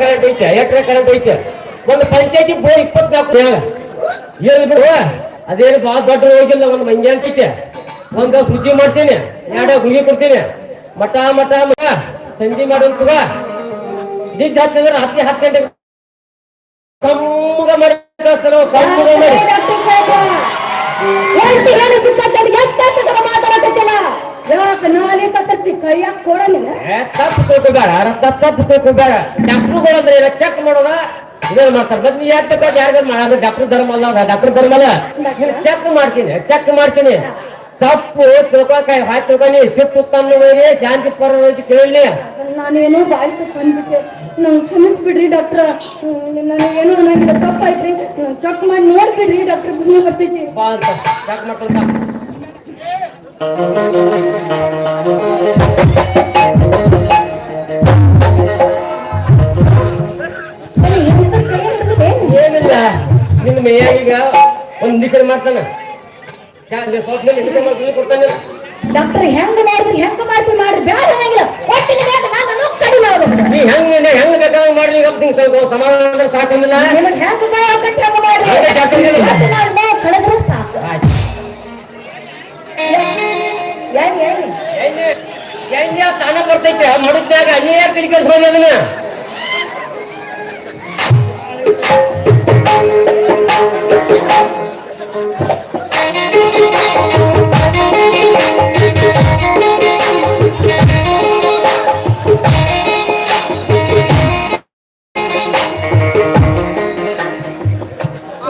Current ಐತೆ ಎಕರೆ current ಐತೆ. ಒಂದು ಪಂಚಾಯತಿ ಬೋರ್ ಇಪ್ಪತ್ನಾಲ್ಕು ಏನ್ ಬಿಡುವ ಅದೇನು ಬಹಳ ದೊಡ್ಡ ಹೋಗಿಲ್ಲ ಒಂದು ಮಂಜೆ ಅಂತೈತೆ ಒಂದು ಶುಚಿ ಮಾಡ್ತೀನಿ ಎರಡ ಗುಳಿಗೆ ಕೊಡ್ತೀನಿ. ಮಠ ಮಠ ಮಠ. ಸಂಜೆ ಮಾಡೋದು ದಿಗ್ಗ ಹತ್ತಿದ್ರೆ ಹತ್ತಿ ಹತ್ತು ಗಂಟೆಗೆ ಕಮ್ಮಗ ಮಾಡಿ ಕಮ್ಮಗ ಮಾಡಿ. ಡಾಕ್ಟರ್ ನಾನೇ ಕೈಯಾಗ ತಪ್ಪು ತಿಳ್ಕೊಬೇಡ ರಕ್ತ ತಪ್ಪು ತಿಳ್ಕೊಬೇಡ. ಡಾಕ್ಟ್ರುಗಳು ಅಂದ್ರೆ ಇಲ್ಲ ಚೆಕ್ ಮಾಡೋದ? ಇದೇನ್ ಮಾಡ್ತಾರೆ? ಮತ್ತೆ ನೀ ಯಾಕೆ ತಗೊಂಡು ಯಾರಿಗಾರು ಮಾಡೋದು ಡಾಕ್ಟರ್ ಧರ್ಮ ಅಲ್ಲ ಡಾಕ್ಟರ್ ಧರ್ಮ ಅಲ್ಲ. ಚೆಕ್ ಮಾಡ್ತೀನಿ ಚೆಕ್ ಮಾಡ್ತೀನಿ. ತಪ್ಪು ತಿಳ್ಕೊಕ ಹಾಕಿ ತಿಳ್ಕೊನಿ ಸಿಟ್ಟು ತನ್ನ ಹೋಗಿ ಶಾಂತಿ ಪರ ಹೋಗಿ ಕೇಳಲಿ. ನಾನೇನೋ ಬಾಯಿ ಬಂದ್ಬಿಟ್ಟೆ ನಂಗೆ ಕ್ಷಮಿಸ್ಬಿಡ್ರಿ ಡಾಕ್ಟ್ರ. ಏನೋ ಅನ್ನಂಗಿಲ್ಲ. ತಪ್ಪಾಯ್ತ್ರಿ. ಚೆಕ್ ಮಾಡಿ ನೋಡ್ಬಿಡ್ರಿ ಡಾಕ್ಟರ್ ಬರ್ತೈತಿ. ಬಾ ಅಂತ. ಚೆಕ್ ಮಾಡ್ಕೊಂತ ಮಾಡ್ತಾನ ಸ್ವಲ್ಪ ಮೇಲೆ ಮಾಡಿ ಕೊಡ್ತಾನೆ. ಡಾಕ್ಟರ್ ಹೆಂಗ್ ಮಾಡಿದ್ರಿ ಹೆಂಗ್ ಮಾಡ್ತೀರಿ ಮಾಡ್ರಿ ಬ್ಯಾಡ ಅನ್ನಂಗಿಲ್ಲ ಒಟ್ಟಿನ ಮ್ಯಾಗ ನಾನು ಕಡಿಮೆ ನೀ ಹೆಂಗ್ ಹೆಂಗ್ ಬೇಕಾದಂಗ್ ಮಾಡ್ಲಿ ಈಗ ಸಿಂಗ್ ಸ್ವಲ್ಪ ಸಮಾಧಾನ ಅಂದ್ರೆ ಸಾಕಂದಿಲ್ಲ ನಿಮಗೆ ಹೆಂಗ್ ಕೈ ಹಾಕತ್ತಿ ಹಂಗ ಮಾಡ್ರಿ ಹಂಗೆ. ಒಟ್ಟು ನಾನ್ ಕಳೆದ್ರೆ ಸಾಕು. ಹೆಂಗ್ ಹೆಂಗ್ ಎಣ್ಣೆ ತಾನ ಬರ್ತೈತೆ ಮಡುತ್ನಾಗ ನೀ ಯಾಕೆ ತಿಳಿ ಕಳ್ಸ್ಕೊಂಡಿ ಅದನ್ನ.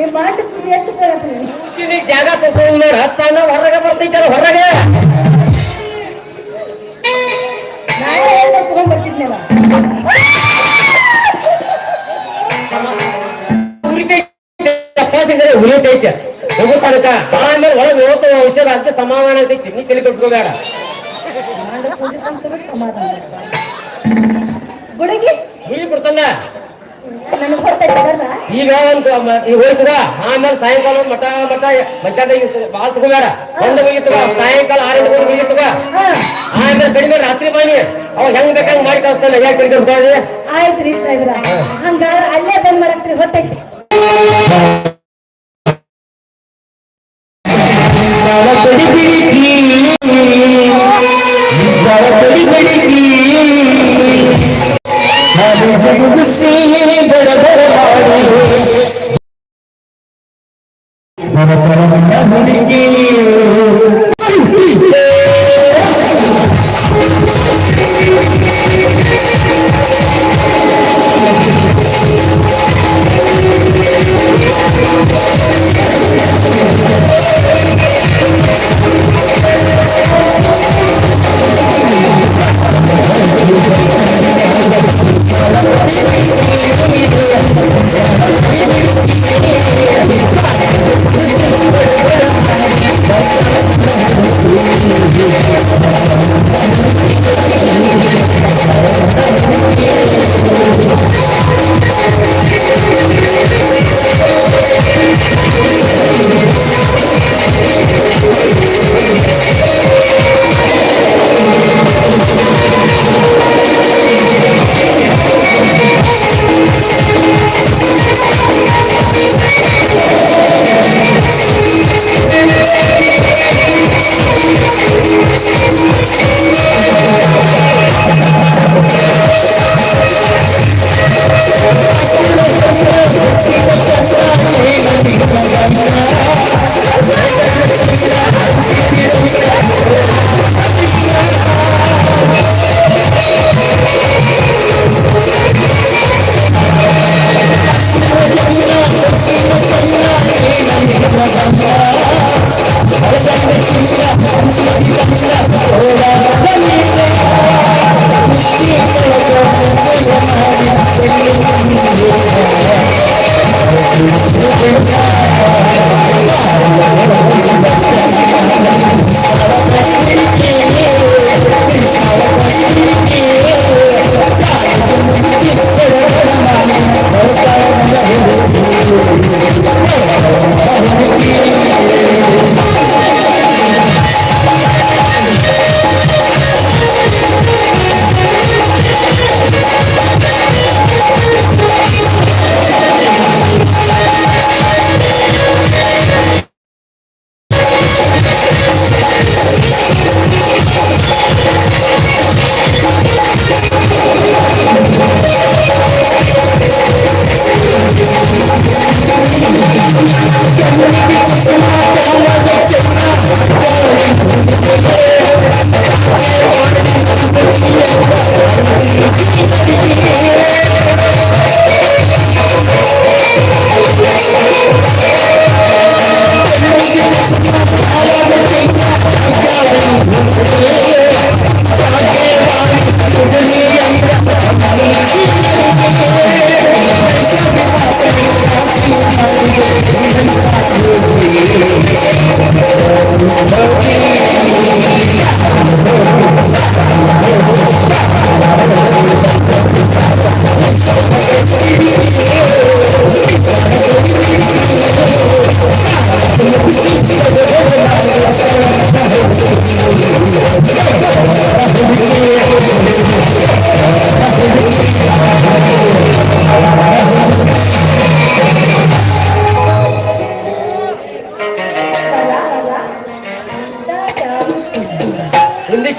ಸುದ್ದಿ ಕೇಳತ್ತೀನಿ ಜಾಗ ತಗೊಂಡ್ ನೋಡ ತಾನ ಹೊರಗೆ ಬರ್ತೈತಲ್ಲ ಹೊರಗೆ? ನಾಳೆ ಎಲ್ಲ ತಗೊಂಡ್ ಬರ್ತಿದ್ನಲ್ಲ. ಉರಿತೈತೆ ಹೋಗು ಸರಿ ಉರಿತೈತೆ. ಹೋಗೋ ತನಕ. ಆಮೇಲೆ ಒಳಗೆ ಹೋಗ್ತಾವ ಔಷಧ ಅಂತ ಸಮಾಧಾನ ಐತಿ ನೀ ತಲೆ ಕಟ್ಕೋಬೇಡ ಸಮಾಧಾನ. ಗುಳಿಗೆ? ಗುಳಿ ಬರಲ್ಲ ಈಗ ಒಂದು ಈಗ ಹೋಯ್ತದ? ಆಮೇಲೆ ಸಾಯಂಕಾಲ ಒಂದು ಮಠ ಮಠ ಮಧ್ಯಾಹ್ನ ಬಾಳ ತಗೋಬೇಡ ಒಂದು ಮುಗಿತವ ಸಾಯಂಕಾಲ ಆರು ಗಂಟೆ ಒಂದು ಆಮೇಲೆ ಕಡಿಮೆ ರಾತ್ರಿ ಬಾನಿ ಅವ್ ಹೆಂಗ್ ಬೇಕಂಗ್ ಮಾಡಿ ಕಳಿಸ್ತಾನೆ. ಯಾಕೆ ಕಳಿಸ್ಕೊಳ್ಳಿ ಆಯ್ತ್ರಿ ಸಾಹೇಬ್ರ. ಹಂಗಾರ ಅಲ್ಲೇ ಬಂದ್ ಮಾಡಕ್ರಿ ಹೊತ್ತೈತಿ. See. para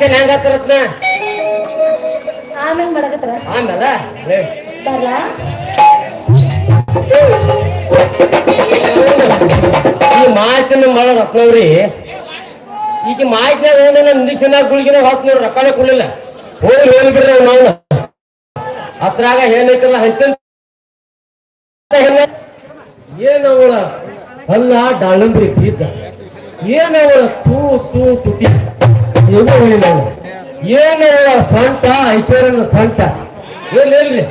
ರತ್ನ ಹೆಂಗ ರತ್ನ ಈ ಮಾಹಿತಿನ ಮಾಡ ರತ್ನವ್ರಿ. ಈಗ ಮಾಹಿತಿ ನಿರೀಕ್ಷಣ ಗುಳಿಗಿನ ಹೋತ್ ನೋಡ್ರಿ ರೊಕ್ಕನೇ ಕೊಡಲಿಲ್ಲ ಹೋಗಿ ಹೋಗಿ ಬಿಡ್ರಿ ನಾವು ಅದ್ರಾಗ ಏನೈತಲ್ಲ ಅಂತ ಏನವಳ ಅಲ್ಲ ಡಾಳಂಬ್ರಿ ಬೀಜ. ಏನವಳ ತೂ ತೂ ತುಟಿ. ಹೇಳಿ ಏನೇಳ ಸ್ವಂಟ ಐಶ್ವರ್ಯನ ಸ್ವಂಟ ಏನ್ ಹೇಳ್ರಿ?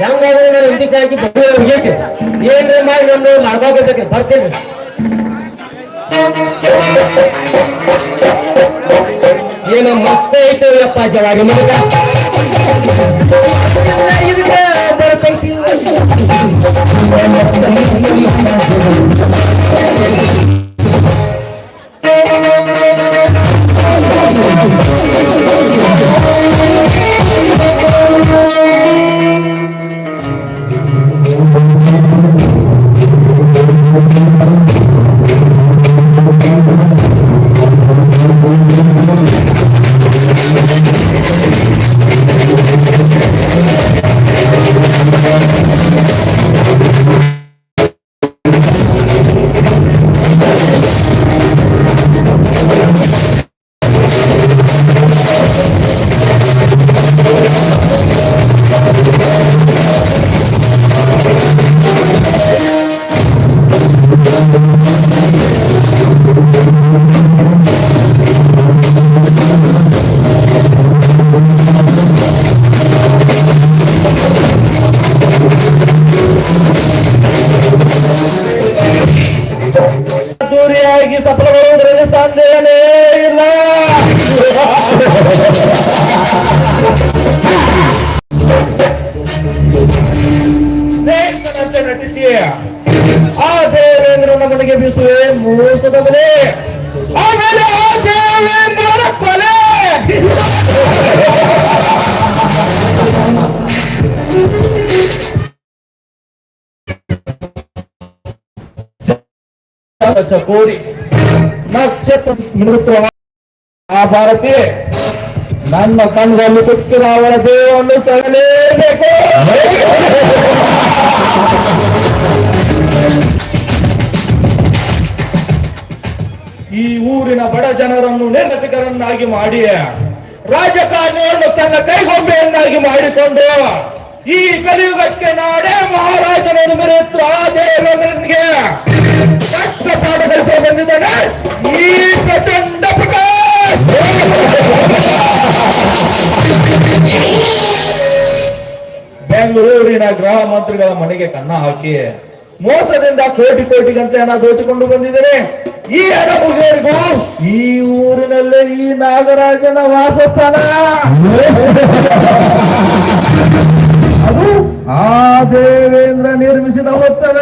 ಹೆಂಗಾದ್ರೆ ಹಾಕಿ ಹೋಗೈತಿ ಮಾಡಿ ನಾನು ಮಾಡ್ಬೇಕಾಗೈತಿ ಬರ್ತೇನೆ. ಏನು ಮಸ್ತ್ ಐತೆ ಯಪ್ಪ ಜವಾರಿ ಮಗ ಬರ್ತೈತಿ ಬೀಸುವೆ ಮೋಸದ ಬಲೆ ಆಮೇಲೆ ಆ ದೇವೇಂದ್ರನ ಕೊಲೆ. ಚಕೋರಿ. ನಕ್ಷತ್ರ ಮೃತ್ವ ಆ ಭಾರತಿ ನನ್ನ ಕಣ್ಣಲ್ಲಿ ಕುಕ್ಕಿದ ಅವಳ ದೇವವನ್ನು ಸರಲೇಬೇಕು ಈ ಊರಿನ ಬಡ ಜನರನ್ನು ನಿರ್ಗತಿಕರನ್ನಾಗಿ ಮಾಡಿ, ರಾಜಕಾರಣಿಯನ್ನು ತನ್ನ ಕೈಗೊಂಬೆಯನ್ನಾಗಿ ಮಾಡಿಕೊಂಡು, ಈ ಕಲಿಯುಗಕ್ಕೆ ನಾಡೇ ಮಹಾರಾಜನನ್ನು ಮೆರೆಯುತ್ತ ಆ ದೇವೇಂದ್ರನಿಗೆ ಕಷ್ಟ ಪಾಠ ಈ ಪ್ರಚಂಡ ಬೆಂಗಳೂರಿನ ಗೃಹ ಮಂತ್ರಿಗಳ ಮನೆಗೆ ಕನ್ನ ಹಾಕಿ ಮೋಸದಿಂದ ಕೋಟಿ ಕೋಟಿ ಹಣ ದೋಚಿಕೊಂಡು ಬಂದಿದ್ದೇನೆ. ಈ ಹಣ ಮುಗಿಯೋರಿಗೂ ಈ ಊರಿನಲ್ಲೇ ಈ ನಾಗರಾಜನ ವಾಸಸ್ಥಾನ ಅದು ಆ ದೇವೇಂದ್ರ ನಿರ್ಮಿಸಿದ ಹೊತ್ತದ